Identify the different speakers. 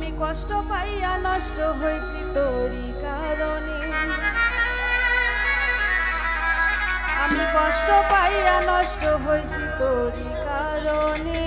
Speaker 1: আমি কষ্ট পাইয়া নষ্ট হয়েছি তোরই কারণে। আমি কষ্ট পাইয়া নষ্ট হয়েছি তোরই কারণে।